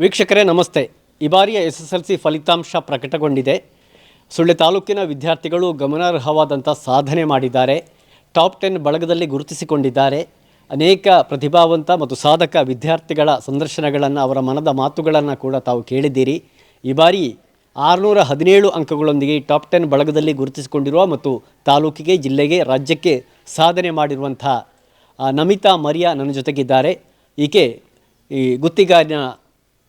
ವೀಕ್ಷಕರೇ, ನಮಸ್ತೆ. ಈ ಬಾರಿಯ ಎಸ್ ಎಸ್ ಎಲ್ ಸಿ ಫಲಿತಾಂಶ ಪ್ರಕಟಗೊಂಡಿದೆ. ಸುಳ್ಳೆ ತಾಲೂಕಿನ ವಿದ್ಯಾರ್ಥಿಗಳು ಗಮನಾರ್ಹವಾದಂಥ ಸಾಧನೆ ಮಾಡಿದ್ದಾರೆ. ಟಾಪ್ ಟೆನ್ ಬಳಗದಲ್ಲಿ ಗುರುತಿಸಿಕೊಂಡಿದ್ದಾರೆ. ಅನೇಕ ಪ್ರತಿಭಾವಂತ ಮತ್ತು ಸಾಧಕ ವಿದ್ಯಾರ್ಥಿಗಳ ಸಂದರ್ಶನಗಳನ್ನು, ಅವರ ಮನದ ಮಾತುಗಳನ್ನು ಕೂಡ ತಾವು ಕೇಳಿದ್ದೀರಿ. ಈ ಬಾರಿ ಆರುನೂರ ಹದಿನೇಳು ಅಂಕಗಳೊಂದಿಗೆ ಟಾಪ್ ಟೆನ್ ಬಳಗದಲ್ಲಿ ಗುರುತಿಸಿಕೊಂಡಿರುವ ಮತ್ತು ತಾಲೂಕಿಗೆ, ಜಿಲ್ಲೆಗೆ, ರಾಜ್ಯಕ್ಕೆ ಸಾಧನೆ ಮಾಡಿರುವಂಥ ನಮಿತಾ ಮರಿಯಾ ನನ್ನ ಜೊತೆಗಿದ್ದಾರೆ. ಈಕೆ ಈ ಗುತ್ತಿಗಾರಿನ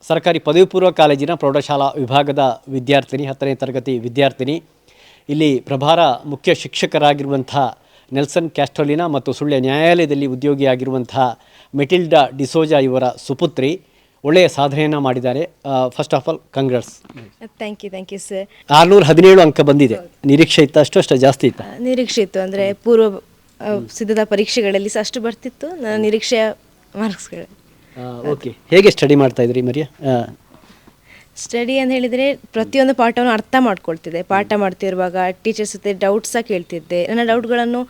ಸರ್ಕಾರಿ ಪದವಿ ಪೂರ್ವ ಕಾಲೇಜಿನ ಪ್ರೌಢಶಾಲಾ ವಿಭಾಗದ ವಿದ್ಯಾರ್ಥಿನಿ ಹತ್ತನೇ ತರಗತಿ ವಿದ್ಯಾರ್ಥಿನಿ. ಇಲ್ಲಿ ಪ್ರಭಾರ ಮುಖ್ಯ ಶಿಕ್ಷಕರಾಗಿರುವಂಥ ನೆಲ್ಸನ್ ಕ್ಯಾಸ್ಟೋಲಿನಾ ಮತ್ತು ಸುಳ್ಯ ನ್ಯಾಯಾಲಯದಲ್ಲಿ ಉದ್ಯೋಗಿಯಾಗಿರುವಂಥ ಮೆಟಿಲ್ಡಾ ಡಿಸೋಜಾ ಇವರ ಸುಪುತ್ರಿ ಒಳ್ಳೆಯ ಸಾಧನೆಯನ್ನು ಮಾಡಿದ್ದಾರೆ. First of all congrats thank you thank you sir ಆರುನೂರ ಹದಿನೇಳು ಅಂಕ ಬಂದಿದೆ. ನಿರೀಕ್ಷೆ ಇತ್ತು ಅಷ್ಟು ಅಷ್ಟು ಜಾಸ್ತಿ ಇತ್ತು? ನಿರೀಕ್ಷೆ ಇತ್ತು ಅಂದರೆ ಪೂರ್ವ ಸಿದ್ಧತಾ ಪರೀಕ್ಷೆಗಳಲ್ಲಿ ಸಹ ಅಷ್ಟು ಬರ್ತಿತ್ತು. ನನ್ನ ನಿರೀಕ್ಷೆಯ ಮಾರ್ಕ್ಸ್ಗಳು ಓಕೆ ಹೇಗೆ ಸ್ಟಡಿ ಮಾಡ್ತಾ ಇದ್ರಿ ಮರಿಯಾ? ಸ್ಟಡಿ ಅಂತ ಹೇಳಿದರೆ ಪ್ರತಿಯೊಂದು ಪಾಠವನ್ನು ಅರ್ಥ ಮಾಡ್ಕೊಳ್ತಿದ್ದೆ. ಪಾಠ ಮಾಡ್ತಿರುವಾಗ ಟೀಚರ್ಸ್ ಜೊತೆ ಡೌಟ್ಸ್ ಸಹ ಕೇಳ್ತಿದ್ದೆ. ನನ್ನ ಡೌಟ್ಗಳನ್ನು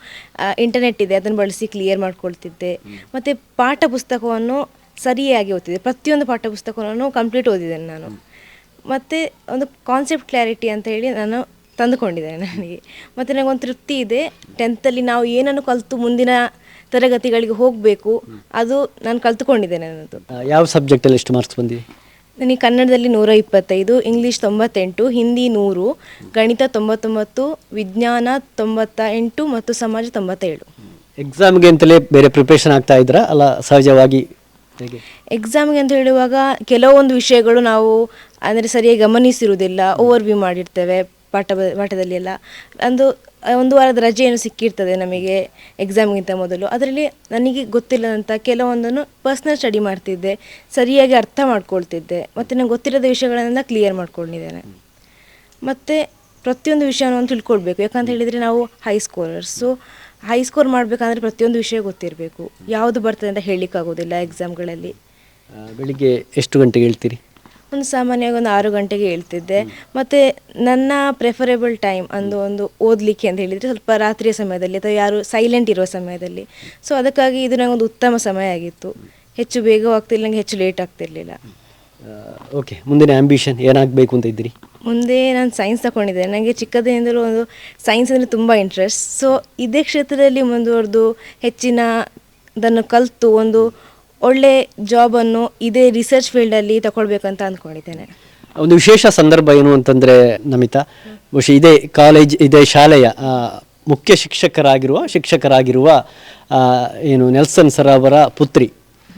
ಇಂಟರ್ನೆಟ್ ಇದೆ ಅದನ್ನು ಬಳಸಿ ಕ್ಲಿಯರ್ ಮಾಡ್ಕೊಳ್ತಿದ್ದೆ. ಮತ್ತು ಪಾಠ ಪುಸ್ತಕವನ್ನು ಸರಿಯಾಗಿ ಓದ್ತಿದ್ದೆ. ಪ್ರತಿಯೊಂದು ಪಾಠ ಪುಸ್ತಕವನ್ನು ಕಂಪ್ಲೀಟ್ ಓದಿದ್ದೇನೆ ನಾನು. ಮತ್ತು ಒಂದು ಕಾನ್ಸೆಪ್ಟ್ ಕ್ಲಾರಿಟಿ ಅಂತ ಹೇಳಿ ನಾನು ತಂದುಕೊಂಡಿದ್ದೇನೆ ನನಗೆ. ಮತ್ತು ನನಗೊಂದು ತೃಪ್ತಿ ಇದೆ. ಟೆಂತಲ್ಲಿ ನಾವು ಏನನ್ನು ಕಲಿತು ಮುಂದಿನ ತರಗತಿಗಳಿಗೆ ಹೋಗಬೇಕು. ಅದು ನಾನು ಕಲ್ತ್ಕೊಂಡಿದ್ದೇನೆ ನನ್ನದು. ಯಾವ ಸಬ್ಜೆಕ್ಟಲ್ಲಿ ಎಷ್ಟು ಮಾರ್ಕ್ಸ್ ಬಂದಿದೆ? ನನಗೆ ಕನ್ನಡದಲ್ಲಿ ನೂರ ಇಪ್ಪತ್ತೈದು ಇಂಗ್ಲೀಷ್ ತೊಂಬತ್ತೆಂಟು ಹಿಂದಿ ನೂರು ಗಣಿತ ತೊಂಬತ್ತೊಂಬತ್ತು ವಿಜ್ಞಾನ ತೊಂಬತ್ತ ಎಂಟು ಮತ್ತು ಸಮಾಜ ತೊಂಬತ್ತೇಳು. ಎಕ್ಸಾಮ್ಗೆ ಅಂತಲೇ ಬೇರೆ ಪ್ರಿಪ್ರೇಷನ್ ಆಗ್ತಾ ಇದ್ರಾ? ಅಲ್ಲ ಸಹಜವಾಗಿ ಹೇಗೆ? ಎಕ್ಸಾಮ್ಗೆ ಅಂತ ಹೇಳುವಾಗ ಕೆಲವೊಂದು ವಿಷಯಗಳು ನಾವು ಅಂದರೆ ಸರಿಯಾಗಿ ಗಮನಿಸಿರುವುದಿಲ್ಲ ಓವರ್ ವ್ಯೂ ಮಾಡಿರ್ತೇವೆ ಪಾಠ ಪಾಠದಲ್ಲಿ ಎಲ್ಲ ಒಂದು ಒಂದು ವಾರದ ರಜೆಯನ್ನು ಸಿಕ್ಕಿರ್ತದೆ ನಮಗೆ ಎಕ್ಸಾಮ್ಗಿಂತ ಮೊದಲು. ಅದರಲ್ಲಿ ನನಗೆ ಗೊತ್ತಿಲ್ಲದಂಥ ಕೆಲವೊಂದನ್ನು ಪರ್ಸ್ನಲ್ ಸ್ಟಡಿ ಮಾಡ್ತಿದ್ದೆ, ಸರಿಯಾಗಿ ಅರ್ಥ ಮಾಡ್ಕೊಳ್ತಿದ್ದೆ, ಮತ್ತು ನನಗೆ ಗೊತ್ತಿರದ ವಿಷಯಗಳನ್ನೆಲ್ಲ ಕ್ಲಿಯರ್ ಮಾಡ್ಕೊಂಡಿದ್ದೇನೆ ಮತ್ತು ಪ್ರತಿಯೊಂದು ವಿಷಯವನ್ನು ತಿಳ್ಕೊಳ್ಬೇಕು. ಯಾಕಂತ ಹೇಳಿದರೆ ನಾವು ಹೈ ಸ್ಕೋರರ್ಸು ಹೈ ಸ್ಕೋರ್ ಮಾಡಬೇಕಂದ್ರೆ ಪ್ರತಿಯೊಂದು ವಿಷಯ ಗೊತ್ತಿರಬೇಕು. ಯಾವುದು ಬರ್ತದೆ ಅಂತ ಹೇಳಲಿಕ್ಕಾಗೋದಿಲ್ಲ ಎಕ್ಸಾಮ್ಗಳಲ್ಲಿ ಬೆಳಿಗ್ಗೆ ಎಷ್ಟು ಗಂಟೆಗೆ ಹೇಳ್ತೀರಿ? ಒಂದು ಸಾಮಾನ್ಯವಾಗಿ ಒಂದು ಆರು ಗಂಟೆಗೆ ಹೇಳ್ತಿದ್ದೆ. ಮತ್ತು ನನ್ನ ಪ್ರೆಫರೇಬಲ್ ಟೈಮ್ ಅಂದು ಒಂದು ಓದಲಿಕ್ಕೆ ಅಂತ ಹೇಳಿದರೆ ಸ್ವಲ್ಪ ರಾತ್ರಿಯ ಸಮಯದಲ್ಲಿ ಅಥವಾ ಯಾರು ಸೈಲೆಂಟ್ ಇರೋ ಸಮಯದಲ್ಲಿ. ಸೊ ಅದಕ್ಕಾಗಿ ಇದು ನನಗೊಂದು ಉತ್ತಮ ಸಮಯ ಆಗಿತ್ತು. ಹೆಚ್ಚು ಬೇಗ ಆಗ್ತಿಲ್ಲ ನನಗೆ ಹೆಚ್ಚು ಲೇಟ್ ಆಗ್ತಿರ್ಲಿಲ್ಲ. ಓಕೆ ಮುಂದಿನ ಆ್ಯಂಬಿಷನ್ ಏನಾಗಬೇಕು ಅಂತ ಇದ್ದೀರಿ? ಮುಂದೆ ನಾನು ಸೈನ್ಸ್ ತಗೊಂಡಿದ್ದೆ ನನಗೆ ಚಿಕ್ಕದಿಂದಲೂ ಒಂದು ಸೈನ್ಸ್ ಅಂದರೆ ತುಂಬ ಇಂಟ್ರೆಸ್ಟ್ ಸೊ ಇದೇ ಕ್ಷೇತ್ರದಲ್ಲಿ ಮುಂದುವರೆದು ಹೆಚ್ಚಿನ ಅದನ್ನು ಕಲಿತು ಒಂದು ಒಳ್ಳೆ ಜಾಬನ್ನು ಇದೇ ರಿಸರ್ಚ್ ಫೀಲ್ಡಲ್ಲಿ ತಗೊಳ್ಬೇಕಂತ ಅಂದ್ಕೊಂಡಿದ್ದೇನೆ. ಒಂದು ವಿಶೇಷ ಸಂದರ್ಭ ಏನು ಅಂತಂದರೆ ನಮಿತಾ ಬಹುಶಃ ಇದೇ ಕಾಲೇಜ್ ಇದೇ ಶಾಲೆಯ ಮುಖ್ಯ ಶಿಕ್ಷಕರಾಗಿರುವ ಶಿಕ್ಷಕರಾಗಿರುವ ಏನು ನೆಲ್ಸನ್ ಸರ್ ಅವರ ಪುತ್ರಿ.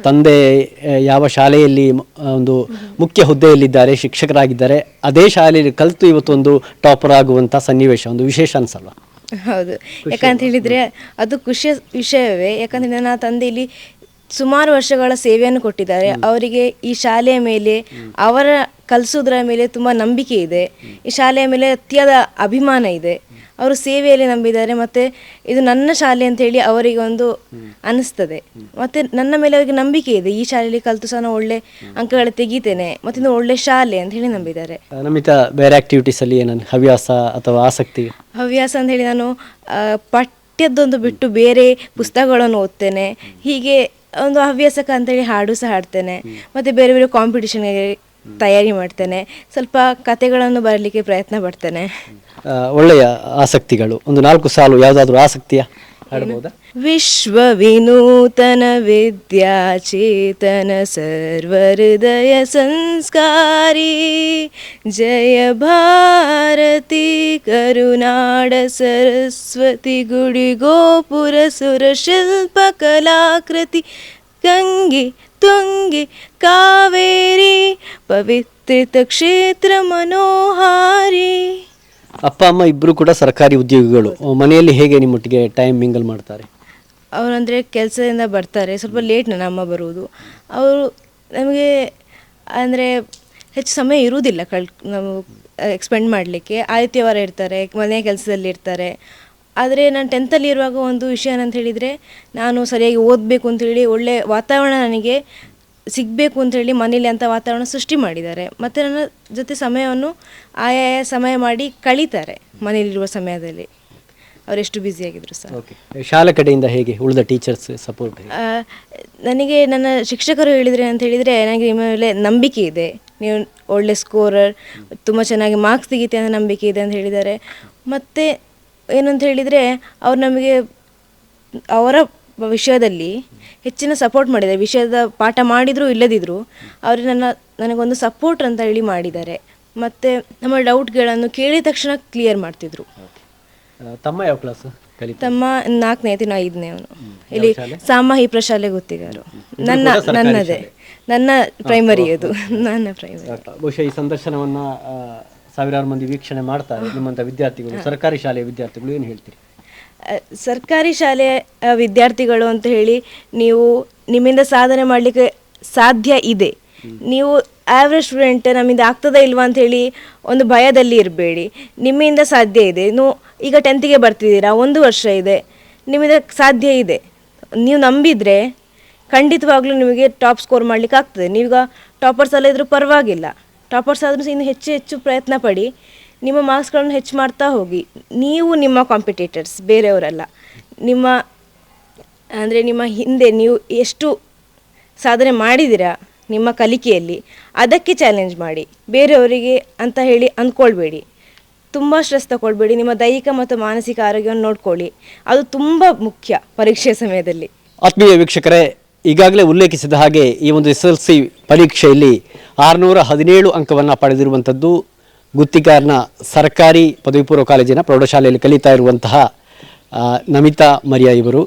ತಂದೆ ಯಾವ ಶಾಲೆಯಲ್ಲಿ ಒಂದು ಮುಖ್ಯ ಹುದ್ದೆಯಲ್ಲಿದ್ದಾರೆ ಶಿಕ್ಷಕರಾಗಿದ್ದಾರೆ ಅದೇ ಶಾಲೆಯಲ್ಲಿ ಕಲಿತು ಇವತ್ತೊಂದು ಟಾಪರ್ ಆಗುವಂಥ ಸನ್ನಿವೇಶ ಒಂದು ವಿಶೇಷ ಅನ್ಸಲ್ವಾ? ಹೌದು. ಯಾಕಂತ ಹೇಳಿದರೆ ಅದು ಖುಷಿಯ ವಿಷಯವೇ. ಯಾಕಂದರೆ ನನ್ನ ತಂದೆ ಇಲ್ಲಿ ಸುಮಾರು ವರ್ಷಗಳ ಸೇವೆಯನ್ನು ಕೊಟ್ಟಿದ್ದಾರೆ. ಅವರಿಗೆ ಈ ಶಾಲೆಯ ಮೇಲೆ ಅವರ ಕಲಿಸೋದ್ರ ಮೇಲೆ ತುಂಬ ನಂಬಿಕೆ ಇದೆ. ಈ ಶಾಲೆಯ ಮೇಲೆ ಅತಿಯಾದ ಅಭಿಮಾನ ಇದೆ. ಅವರು ಸೇವೆಯಲ್ಲಿ ನಂಬಿದ್ದಾರೆ ಮತ್ತು ಇದು ನನ್ನ ಶಾಲೆ ಅಂತ ಹೇಳಿ ಅವರಿಗೆ ಒಂದು ಅನಿಸ್ತದೆ. ಮತ್ತು ನನ್ನ ಮೇಲೆ ಅವರಿಗೆ ನಂಬಿಕೆ ಇದೆ. ಈ ಶಾಲೆಯಲ್ಲಿ ಕಲಿತು ಸಹ ನಾನು ಒಳ್ಳೆ ಅಂಕಗಳು ತೆಗಿತೇನೆ. ಮತ್ತು ಇದು ಒಳ್ಳೆ ಶಾಲೆ ಅಂತ ಹೇಳಿ ನಂಬಿದ್ದಾರೆ. ನಮಿತ ಬೇರೆ ಆಕ್ಟಿವಿಟೀಸಲ್ಲಿ ಏನನ್ನು ಹವ್ಯಾಸ ಅಥವಾ ಆಸಕ್ತಿ? ಹವ್ಯಾಸ ಅಂತ ಹೇಳಿ ನಾನು ಪಠ್ಯದ್ದೊಂದು ಬಿಟ್ಟು ಬೇರೆ ಪುಸ್ತಕಗಳನ್ನು ಓದ್ತೇನೆ. ಹೀಗೆ ಒಂದು ಹವ್ಯಾಸಕ್ಕೆ ಅಂತೇಳಿ ಹಾಡು ಸಹ ಹಾಡ್ತೇನೆ. ಮತ್ತು ಬೇರೆ ಬೇರೆ ಕಾಂಪಿಟಿಷನ್ಗೆ ತಯಾರಿ ಮಾಡ್ತೇನೆ. ಸ್ವಲ್ಪ ಕತೆಗಳನ್ನು ಬರಲಿಕ್ಕೆ ಪ್ರಯತ್ನ ಪಡ್ತೇನೆ. ಒಳ್ಳೆಯ ಆಸಕ್ತಿಗಳು. ಒಂದು ನಾಲ್ಕು ಸಾಲು ಯಾವುದಾದ್ರೂ ಆಸಕ್ತಿಯ? ವಿಶ್ವ ವಿನೂತನ ವಿದ್ಯಾಚೇತನ ಸರ್ವಹೃದಯ ಸಂಸ್ಕಾರಿ, ಜಯ ಭಾರತಿ ಕರುನಾಡ ಸರಸ್ವತಿ ಗುಡಿ ಗೋಪುರ ಸುರ ಶಿಲ್ಪ ಕಲಾಕೃತಿ, ಗಂಗೆ ತುಂಗೆ ಕಾವೇರಿ ಪವಿತ್ರಿತ ಕ್ಷೇತ್ರ ಮನೋಹಾರಿ. ಅಪ್ಪ, ಅಮ್ಮ ಇಬ್ಬರು ಕೂಡ ಸರ್ಕಾರಿ ಉದ್ಯೋಗಿಗಳು. ಮನೆಯಲ್ಲಿ ಹೇಗೆ ನಿಮ್ಮೊಟ್ಟಿಗೆ ಟೈಮ್ ಮಿಂಗಲ್ ಮಾಡ್ತಾರೆ? ಅವರಂದರೆ ಕೆಲಸದಿಂದ ಬರ್ತಾರೆ. ಸ್ವಲ್ಪ ಲೇಟ್ ನನ್ನ ಅಮ್ಮ ಬರುವುದು. ಅವರು ನಮಗೆ ಅಂದರೆ ಹೆಚ್ಚು ಸಮಯ ಇರುವುದಿಲ್ಲ ಕಳ್, ನಾವು ಎಕ್ಸ್ಪೆಂಡ್ ಮಾಡಲಿಕ್ಕೆ. ಆದಿತ್ಯವಾರ ಇರ್ತಾರೆ, ಮನೆ ಕೆಲಸದಲ್ಲಿ ಇರ್ತಾರೆ. ಆದರೆ ನಾನು ಟೆಂತಲ್ಲಿ ಇರುವಾಗ ಒಂದು ವಿಷಯ ಏನಂತ ಹೇಳಿದರೆ, ನಾನು ಸರಿಯಾಗಿ ಓದಬೇಕು ಅಂತೇಳಿ ಒಳ್ಳೆ ವಾತಾವರಣ ನನಗೆ ಸಿಗಬೇಕು ಅಂತೇಳಿ ಮನೇಲಿ ಅಂಥ ವಾತಾವರಣ ಸೃಷ್ಟಿ ಮಾಡಿದ್ದಾರೆ. ಮತ್ತು ನನ್ನ ಜೊತೆ ಸಮಯವನ್ನು ಆಯಾಯ ಸಮಯ ಮಾಡಿ ಕಳೀತಾರೆ ಮನೆಯಲ್ಲಿರುವ ಸಮಯದಲ್ಲಿ. ಅವರೆಷ್ಟು ಬ್ಯುಸಿ ಆಗಿದ್ರು ಸಹ. ಓಕೆ ಶಾಲೆ ಕಡೆಯಿಂದ ಹೇಗೆ ಉಳಿದ ಟೀಚರ್ಸ್ ಸಪೋರ್ಟ್ ಆ, ನನಗೆ ನನ್ನ ಶಿಕ್ಷಕರು ಹೇಳಿದರೆ ಅಂತ ಹೇಳಿದರೆ ನನಗೆ ನಿಮ್ಮ ಮೇಲೆ ನಂಬಿಕೆ ಇದೆ. ನೀವು ಒಳ್ಳೆ ಸ್ಕೋರರ್ ತುಂಬ ಚೆನ್ನಾಗಿ ಮಾರ್ಕ್ಸ್ ತೆಗಿತೆ ಅಂತ ನಂಬಿಕೆ ಇದೆ ಅಂತ ಹೇಳಿದ್ದಾರೆ. ಮತ್ತು ಏನಂತ ಹೇಳಿದರೆ ಅವ್ರು ನಮಗೆ ಅವರ ವಿಷಯದಲ್ಲಿ ಹೆಚ್ಚಿನ ಸಪೋರ್ಟ್ ಮಾಡಿದ್ದಾರೆ ವಿಷಯದ ಪಾಠ ಮಾಡಿದರೂ ಇಲ್ಲದಿದ್ರು ಅವರು ನನ್ನ ನನಗೊಂದು ಸಪೋರ್ಟ್ ಅಂತ ಹೇಳಿ ಮಾಡಿದ್ದಾರೆ. ಮತ್ತು ನಮ್ಮ ಡೌಟ್ಗಳನ್ನು ಕೇಳಿದ ತಕ್ಷಣ ಕ್ಲಿಯರ್ ಮಾಡ್ತಿದ್ರು. ತಮ್ಮ ಯಾವ ಕ್ಲಾಸ್ ತಮ್ಮ ನಾಲ್ಕನೇ ತಿನ್ನ ಐದನೇ ಅವನು. ಇಲ್ಲಿ ಸಾಮಾಹಿ ಪ್ರಶಾಲೆ ಗೊತ್ತಿಗಾರು ನನ್ನ ನನ್ನದೇ. ನನ್ನ ಪ್ರೈಮರಿ ಅದು. ನನ್ನ ಪ್ರೈಮರಿ ಬಹುಶಃ ಈ ಸಂದರ್ಶನವನ್ನು ಸಾವಿರಾರು ಮಂದಿ ವೀಕ್ಷಣೆ ಮಾಡ್ತಾರೆ. ನಿಮ್ಮಂಥ ವಿದ್ಯಾರ್ಥಿಗಳು ಸರ್ಕಾರಿ ಶಾಲೆಯ ವಿದ್ಯಾರ್ಥಿಗಳು ಏನು ಹೇಳ್ತೀರಿ? ಸರ್ಕಾರಿ ಶಾಲೆಯ ವಿದ್ಯಾರ್ಥಿಗಳು ಅಂತ ಹೇಳಿ ನೀವು ನಿಮ್ಮಿಂದ ಸಾಧನೆ ಮಾಡಲಿಕ್ಕೆ ಸಾಧ್ಯ ಇದೆ. ನೀವು ಆವ್ರೇಜ್ ಸ್ಟೂಡೆಂಟ್ ನಮ್ಮಿಂದ ಆಗ್ತದಾ ಇಲ್ವಾ ಅಂತ ಹೇಳಿ ಒಂದು ಭಯದಲ್ಲಿ ಇರಬೇಡಿ. ನಿಮ್ಮಿಂದ ಸಾಧ್ಯ ಇದೆ. ನೀವು ಈಗ ಟೆಂತಿಗೆ ಬರ್ತಿದ್ದೀರಾ, ಒಂದು ವರ್ಷ ಇದೆ. ನಿಮ್ಮಿಂದ ಸಾಧ್ಯ ಇದೆ. ನೀವು ನಂಬಿದರೆ ಖಂಡಿತವಾಗ್ಲೂ ನಿಮಗೆ ಟಾಪ್ ಸ್ಕೋರ್ ಮಾಡಲಿಕ್ಕೆ ಆಗ್ತದೆ. ನೀವೀಗ ಟಾಪರ್ಸ್ ಎಲ್ಲ ಇದ್ರೂ ಪರವಾಗಿಲ್ಲ. ಟಾಪರ್ಸ್ ಆದರೂ ಇನ್ನು ಹೆಚ್ಚು ಹೆಚ್ಚು ಪ್ರಯತ್ನ ಪಡಿ. ನಿಮ್ಮ ಮಾರ್ಕ್ಸ್ಗಳನ್ನು ಹೆಚ್ಚು ಮಾಡ್ತಾ ಹೋಗಿ. ನೀವು ನಿಮ್ಮ ಕಾಂಪಿಟೇಟರ್ಸ್ ಬೇರೆಯವರಲ್ಲ. ನಿಮ್ಮ, ಅಂದರೆ ನಿಮ್ಮ ಹಿಂದೆ ನೀವು ಎಷ್ಟು ಸಾಧನೆ ಮಾಡಿದ್ದೀರಾ ನಿಮ್ಮ ಕಲಿಕೆಯಲ್ಲಿ, ಅದಕ್ಕೆ ಚಾಲೆಂಜ್ ಮಾಡಿ. ಬೇರೆಯವರಿಗೆ ಅಂತ ಹೇಳಿ ಅಂದ್ಕೊಳ್ಬೇಡಿ. ತುಂಬ ಸ್ಟ್ರೆಸ್ ತಗೊಳ್ಬೇಡಿ ನಿಮ್ಮ ದೈಹಿಕ ಮತ್ತು ಮಾನಸಿಕ ಆರೋಗ್ಯವನ್ನು ನೋಡ್ಕೊಳ್ಳಿ. ಅದು ತುಂಬ ಮುಖ್ಯ ಪರೀಕ್ಷೆ ಸಮಯದಲ್ಲಿ. ಆತ್ಮೀಯ ವೀಕ್ಷಕರೇ, ಈಗಾಗಲೇ ಉಲ್ಲೇಖಿಸಿದ ಹಾಗೆ ಈ ಒಂದು ಎಸ್ ಎಲ್ ಸಿ ಪರೀಕ್ಷೆಯಲ್ಲಿ ಆರುನೂರ ಹದಿನೇಳು ಅಂಕವನ್ನು ಪಡೆದಿರುವಂಥದ್ದು ಗುತ್ತಿಗಾರನ ಸರ್ಕಾರಿ ಪದವಿ ಪೂರ್ವ ಕಾಲೇಜಿನ ಪ್ರೌಢಶಾಲೆಯಲ್ಲಿ ಕಲಿತಾ ಇರುವಂತಹ ನಮಿತಾ ಮರಿಯಾ ಇವರು.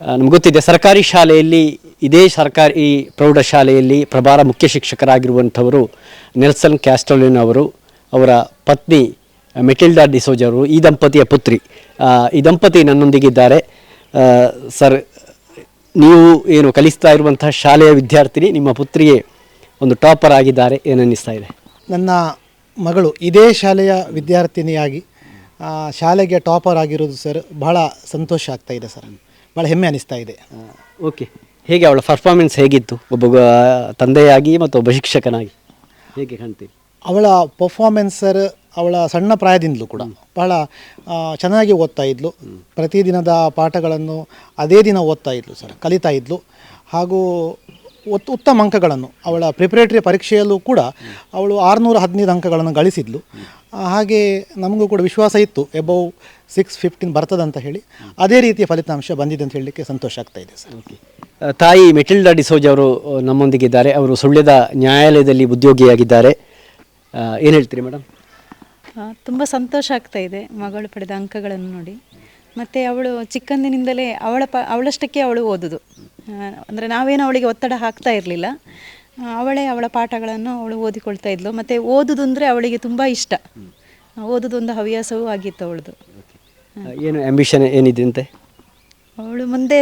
ನಮ್ಗೆ ಗೊತ್ತಿದೆ, ಸರ್ಕಾರಿ ಶಾಲೆಯಲ್ಲಿ, ಇದೇ ಸರ್ಕಾರಿ ಪ್ರೌಢಶಾಲೆಯಲ್ಲಿ ಪ್ರಭಾರ ಮುಖ್ಯ ಶಿಕ್ಷಕರಾಗಿರುವಂಥವರು ನೆಲ್ಸನ್ ಕ್ಯಾಸ್ಟೋಲಿನ್ ಅವರು, ಅವರ ಪತ್ನಿ ಮೆಟಿಲ್ಡಾ ಡಿಸೋಜ್ ಅವರು, ಈ ದಂಪತಿಯ ಪುತ್ರಿ. ಈ ದಂಪತಿ ನನ್ನೊಂದಿಗಿದ್ದಾರೆ. ಸರ್, ನೀವು ಏನು ಕಲಿಸ್ತಾ ಇರುವಂತಹ ಶಾಲೆಯ ವಿದ್ಯಾರ್ಥಿನಿ, ನಿಮ್ಮ ಪುತ್ರಿಯೇ ಒಂದು ಟಾಪರ್ ಆಗಿದ್ದಾರೆ, ಏನನ್ನಿಸ್ತಾ ಇದೆ? ನನ್ನ ಮಗಳು ಇದೇ ಶಾಲೆಯ ವಿದ್ಯಾರ್ಥಿನಿಯಾಗಿ ಶಾಲೆಗೆ ಟಾಪರ್ ಆಗಿರೋದು ಸರ್ ಬಹಳ ಸಂತೋಷ ಆಗ್ತಾ ಇದೆ ಸರ್. ಭಾಳ ಹೆಮ್ಮೆ ಅನಿಸ್ತಾ ಇದೆ. ಓಕೆ. ಹೇಗೆ ಅವಳ ಪರ್ಫಾರ್ಮೆನ್ಸ್ ಹೇಗಿತ್ತು? ಒಬ್ಬ ತಂದೆಯಾಗಿ ಮತ್ತು ಒಬ್ಬ ಶಿಕ್ಷಕನಾಗಿ? ಹೇಗೆ ಕಾಣ್ತೀವಿ ಅವಳ ಪರ್ಫಾರ್ಮೆನ್ಸ್ ಸರ್ ಅವಳ ಸಣ್ಣ ಪ್ರಾಯದಿಂದಲೂ ಕೂಡ ಬಹಳ ಚೆನ್ನಾಗಿ ಓದ್ತಾ ಇದ್ಲು. ಪ್ರತಿದಿನದ ಪಾಠಗಳನ್ನು ಅದೇ ದಿನ ಓದ್ತಾ ಇದ್ಲು ಸರ್ ಕಲಿತಾ ಇದ್ಲು. ಹಾಗೂ ಉತ್ತಮ ಅಂಕಗಳನ್ನು ಅವಳ ಪ್ರಿಪರೇಟರಿ ಪರೀಕ್ಷೆಯಲ್ಲೂ ಕೂಡ ಅವಳು ಆರುನೂರ ಹದಿನೈದು ಅಂಕಗಳನ್ನು ಗಳಿಸಿದ್ಲು. ಹಾಗೆ ನಮಗೂ ಕೂಡ ವಿಶ್ವಾಸ ಇತ್ತು. ಎಬೌವ್ ಸಿಕ್ಸ್ ಫಿಫ್ಟೀನ್ ಬರ್ತದಂತ ಹೇಳಿ ಅದೇ ರೀತಿಯ ಫಲಿತಾಂಶ ಬಂದಿದೆ ಅಂತ ಹೇಳಲಿಕ್ಕೆ ಸಂತೋಷ ಆಗ್ತಾ ಇದೆ ಸರ್. ಓಕೆ ತಾಯಿ ಮೆಟಿಲ್ಡಾ ಡಿಸೋಜ್ ಅವರು ನಮ್ಮೊಂದಿಗಿದ್ದಾರೆ. ಅವರು ಸುಳ್ಯದ ನ್ಯಾಯಾಲಯದಲ್ಲಿ ಉದ್ಯೋಗಿಯಾಗಿದ್ದಾರೆ. ಏನು ಹೇಳ್ತೀರಿ ಮೇಡಮ್ ತುಂಬ ಸಂತೋಷ ಆಗ್ತಾ ಇದೆ ಮಗಳು ಪಡೆದ ಅಂಕಗಳನ್ನು ನೋಡಿ. ಮತ್ತು ಅವಳು ಚಿಕ್ಕಂದಿನಿಂದಲೇ ಅವಳ ಪ ಅವಳಷ್ಟಕ್ಕೆ ಅವಳು ಓದುದು. ಅಂದರೆ ನಾವೇನು ಅವಳಿಗೆ ಒತ್ತಡ ಹಾಕ್ತಾ ಇರಲಿಲ್ಲ. ಅವಳೇ ಅವಳ ಪಾಠಗಳನ್ನು ಅವಳು ಓದಿಕೊಳ್ತಾ ಇದ್ಲು. ಮತ್ತು ಓದುದು ಅಂದರೆ ಅವಳಿಗೆ ತುಂಬ ಇಷ್ಟ. ಓದೋದೊಂದು ಹವ್ಯಾಸವೂ ಆಗಿತ್ತು ಅವಳದು. ಏನು ಆಂಬಿಷನ್ ಏನಿದೆ ಅಂತೆ? ಅವಳು ಮುಂದೆ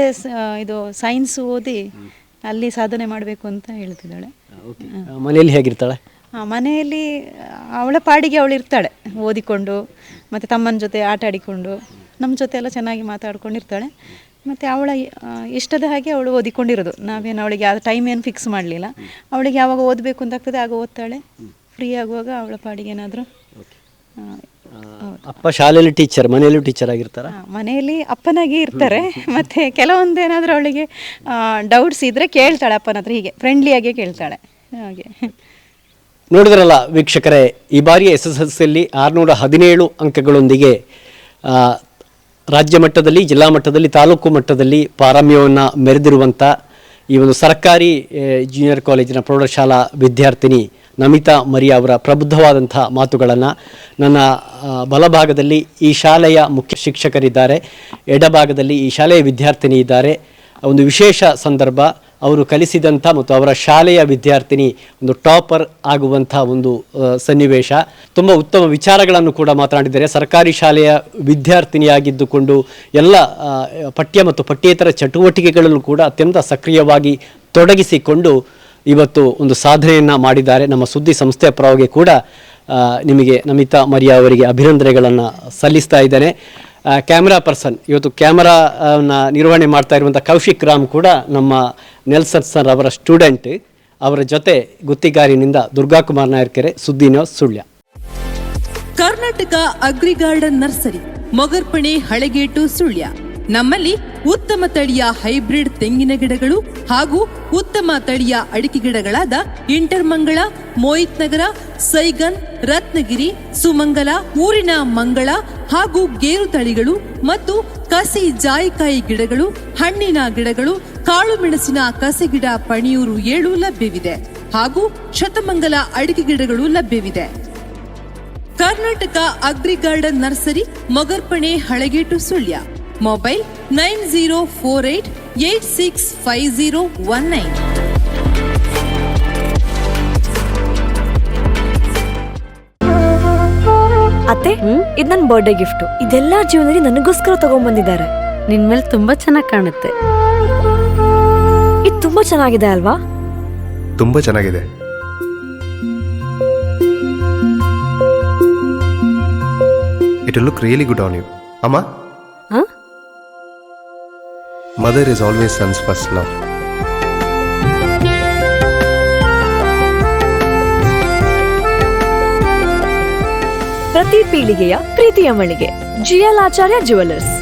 ಇದು ಸೈನ್ಸ್ ಓದಿ ಅಲ್ಲಿ ಸಾಧನೆ ಮಾಡಬೇಕು ಅಂತ ಹೇಳ್ತಿದ್ದಾಳೆ. ಮನೆಯಲ್ಲಿ ಹೇಗಿರ್ತಾಳೆ? ಮನೆಯಲ್ಲಿ ಅವಳ ಪಾಡಿಗೆ ಅವಳು ಇರ್ತಾಳೆ ಓದಿಕೊಂಡು ಮತ್ತು ತಮ್ಮನ ಜೊತೆ ಆಟ ಆಡಿಕೊಂಡು. ನಮ್ಮ ಜೊತೆ ಎಲ್ಲ ಚೆನ್ನಾಗಿ ಮಾತಾಡ್ಕೊಂಡಿರ್ತಾಳೆ. ಮತ್ತು ಅವಳ ಇಷ್ಟದ ಹಾಗೆ ಅವಳು ಓದಿಕೊಂಡಿರೋದು. ನಾವೇನು ಅವಳಿಗೆ ಯಾವ ಟೈಮ್ ಏನು ಫಿಕ್ಸ್ ಮಾಡಲಿಲ್ಲ. ಅವಳಿಗೆ ಯಾವಾಗ ಓದಬೇಕು ಅಂತ ಆಗ್ತದೆ ಆಗ ಓದ್ತಾಳೆ. ಫ್ರೀ ಆಗುವಾಗ ಅವಳ ಪಾಡಿಗೆ ಏನಾದರೂ ಅಪ್ಪ ಶಾಲೆಯಲ್ಲಿ ಟೀಚರ್ ಮನೆಯಲ್ಲೂ ಟೀಚರ್ ಆಗಿರ್ತಾರ? ಮನೆಯಲ್ಲಿ ಅಪ್ಪನಾಗಿ ಇರ್ತಾರೆ. ಮತ್ತು ಕೆಲವೊಂದು ಏನಾದರೂ ಅವಳಿಗೆ ಡೌಟ್ಸ್ ಇದ್ದರೆ ಕೇಳ್ತಾಳೆ ಅಪ್ಪನ ಹತ್ರ ಹೀಗೆ ಫ್ರೆಂಡ್ಲಿಯಾಗೆ ಕೇಳ್ತಾಳೆ. ಹಾಗೆ. ನೋಡಿದ್ರಲ್ಲ ವೀಕ್ಷಕರೇ ಈ ಬಾರಿ ಎಸ್ ಎಸ್ ಎಲ್ ಸಿಯಲ್ಲಿ ಆರುನೂರ ಹದಿನೇಳು ಅಂಕಗಳೊಂದಿಗೆ ರಾಜ್ಯ ಮಟ್ಟದಲ್ಲಿ, ಜಿಲ್ಲಾ ಮಟ್ಟದಲ್ಲಿ, ತಾಲೂಕು ಮಟ್ಟದಲ್ಲಿ ಪಾರಮ್ಯವನ್ನು ಮೆರೆದಿರುವಂಥ ಈ ಒಂದು ಸರ್ಕಾರಿ ಜೂನಿಯರ್ ಕಾಲೇಜಿನ ಪ್ರೌಢಶಾಲಾ ವಿದ್ಯಾರ್ಥಿನಿ ನಮಿತಾ ಮರಿಯಾ ಅವರ ಪ್ರಬುದ್ಧವಾದಂಥ ಮಾತುಗಳನ್ನು ನನ್ನ ಬಲಭಾಗದಲ್ಲಿ ಈ ಶಾಲೆಯ ಮುಖ್ಯ ಶಿಕ್ಷಕರಿದ್ದಾರೆ. ಎಡಭಾಗದಲ್ಲಿ ಈ ಶಾಲೆಯ ವಿದ್ಯಾರ್ಥಿನಿ ಇದ್ದಾರೆ. ಒಂದು ವಿಶೇಷ ಸಂದರ್ಭ ಅವರು ಕಲಿಸಿದಂಥ ಮತ್ತು ಅವರ ಶಾಲೆಯ ವಿದ್ಯಾರ್ಥಿನಿ, ಒಂದು ಟಾಪರ್ ಆಗುವಂಥ ಒಂದು ಸನ್ನಿವೇಶ. ತುಂಬ ಉತ್ತಮ ವಿಚಾರಗಳನ್ನು ಕೂಡ ಮಾತನಾಡಿದ್ದಾರೆ. ಸರ್ಕಾರಿ ಶಾಲೆಯ ವಿದ್ಯಾರ್ಥಿನಿಯಾಗಿದ್ದುಕೊಂಡು ಎಲ್ಲ ಪಠ್ಯ ಮತ್ತು ಪಠ್ಯೇತರ ಚಟುವಟಿಕೆಗಳಲ್ಲೂ ಕೂಡ ಅತ್ಯಂತ ಸಕ್ರಿಯವಾಗಿ ತೊಡಗಿಸಿಕೊಂಡು ಇವತ್ತು ಒಂದು ಸಾಧನೆಯನ್ನು ಮಾಡಿದ್ದಾರೆ. ನಮ್ಮ ಸುದ್ದಿ ಸಂಸ್ಥೆಯ ಪರವಾಗಿ ಕೂಡ ನಿಮಗೆ ನಮಿತಾ ಮರಿಯಾ ಅವರಿಗೆ ಅಭಿನಂದನೆಗಳನ್ನು ಸಲ್ಲಿಸ್ತಾ ಇದ್ದೇನೆ. ಕ್ಯಾಮ್ರಾ ಪರ್ಸನ್ ಇವತ್ತು ಕ್ಯಾಮ್ರಾನ ನಿರ್ವಹಣೆ ಮಾಡ್ತಾ ಇರುವಂಥ ಕೌಶಿಕ್ ರಾಮ್ ಕೂಡ ನಮ್ಮ ನೆಲ್ಸನ್ ಸರ್ ಅವರ ಸ್ಟೂಡೆಂಟ್ ಅವರ ಜೊತೆ ಗುತ್ತಿಗಾರಿನಿಂದ Durgakumar Nayarkere, Suddi news Sullia. Karnataka agri garden nursery, Mogarpane Halegate Sullia. ನಮ್ಮಲ್ಲಿ ಉತ್ತಮ ತಳಿಯ ಹೈಬ್ರಿಡ್ ತೆಂಗಿನ ಗಿಡಗಳು ಹಾಗೂ ಉತ್ತಮ ತಳಿಯ ಅಡಿಕೆ ಗಿಡಗಳಾದ ಇಂಟರ್ಮಂಗಳ ಮೋಹಿತ್ ನಗರ, ಸೈಗನ್, ರತ್ನಗಿರಿ, ಸುಮಂಗಲ, ಊರಿನ ಮಂಗಳ ಹಾಗೂ ಗೇರು ತಳಿಗಳು ಮತ್ತು ಕಸಿ ಜಾಯಿಕಾಯಿ ಗಿಡಗಳು, ಹಣ್ಣಿನ ಗಿಡಗಳು, ಕಾಳು ಮೆಣಸಿನ ಕಸಿ ಗಿಡ ಪಣಿಯೂರು ಏಳು ಲಭ್ಯವಿದೆ ಹಾಗೂ ಶತಮಂಗಲ ಅಡಿಕೆ ಗಿಡಗಳು ಲಭ್ಯವಿದೆ. Karnataka agri garden nursery, Mogarpane Halegate Sullia. Mobile nine zero four eight eight six five zero one nine. ಅತ್ತೆ ಇದು ನನ್ನ ಬರ್ಡೇ ಗಿಫ್ಟ್ ಇದೆಲ್ಲ ಜೀವನದಲ್ಲಿ ನನಗೋಸ್ಕರ ತಗೊಂಡ್ಬಂದಿದ್ದಾರೆ ನಿನ್ ಮೇಲೆ ತುಂಬಾ ಚೆನ್ನಾಗಿ ಕಾಣುತ್ತೆ. ಇದು ತುಂಬಾ ಚೆನ್ನಾಗಿದೆ ಅಲ್ವಾ? ತುಂಬಾ ಚೆನ್ನಾಗಿದೆ. It look really good on you ಅಮ್ಮ? Mother is always sons first love ಪ್ರತಿ ಪೀಳಿಗೆಯ ಪ್ರೀತಿಯ ಮಳಿಗೆ. GL Acharya jewellers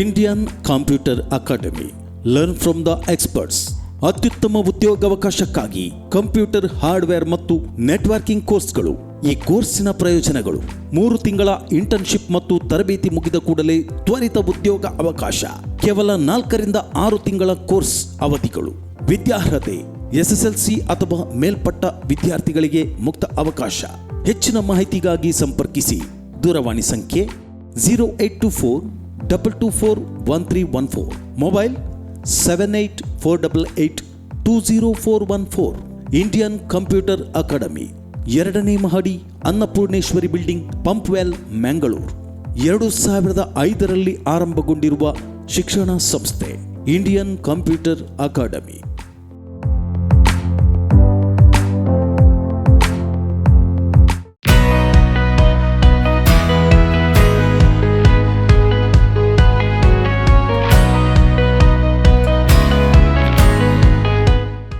Indian computer academy learn from the experts ಅತ್ಯುತ್ತಮ ಉದ್ಯೋಗಾವಕಾಶಕ್ಕಾಗಿ ಕಂಪ್ಯೂಟರ್ ಹಾರ್ಡ್ವೇರ್ ಮತ್ತು ನೆಟ್ವರ್ಕಿಂಗ್ ಕೋರ್ಸ್ಗಳು ಈ ಕೋರ್ಸಿನ ಪ್ರಯೋಜನಗಳು ಮೂರು ತಿಂಗಳ ಇಂಟರ್ನ್ಶಿಪ್ ಮತ್ತು ತರಬೇತಿ ಮುಗಿದ ಕೂಡಲೇ ತ್ವರಿತ ಉದ್ಯೋಗ ಅವಕಾಶ. ಕೇವಲ ನಾಲ್ಕರಿಂದ ಆರು ತಿಂಗಳ ಕೋರ್ಸ್ ಅವಧಿಗಳು. ವಿದ್ಯಾರ್ಹತೆ, ಎಸ್ಎಸ್ಎಲ್ಸಿ ಅಥವಾ ಮೇಲ್ಪಟ್ಟ ವಿದ್ಯಾರ್ಥಿಗಳಿಗೆ ಮುಕ್ತ ಅವಕಾಶ. ಹೆಚ್ಚಿನ ಮಾಹಿತಿಗಾಗಿ ಸಂಪರ್ಕಿಸಿ. ದೂರವಾಣಿ ಸಂಖ್ಯೆ zero eight two four double two four one three one four mobile seven eight four double eight two zero four one four Indian computer academy. ಎರಡನೇ ಮಹಡಿ ಅನ್ನಪೂರ್ಣೇಶ್ವರಿ ಬಿಲ್ಡಿಂಗ್ ಪಂಪ್ವೆಲ್ ಮ್ಯಾಂಗಳೂರು ಎರಡು ಸಾವಿರದ ಐದರಲ್ಲಿ ಆರಂಭಗೊಂಡಿರುವ ಶಿಕ್ಷಣ ಸಂಸ್ಥೆ, Indian computer academy.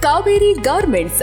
Kaveri garments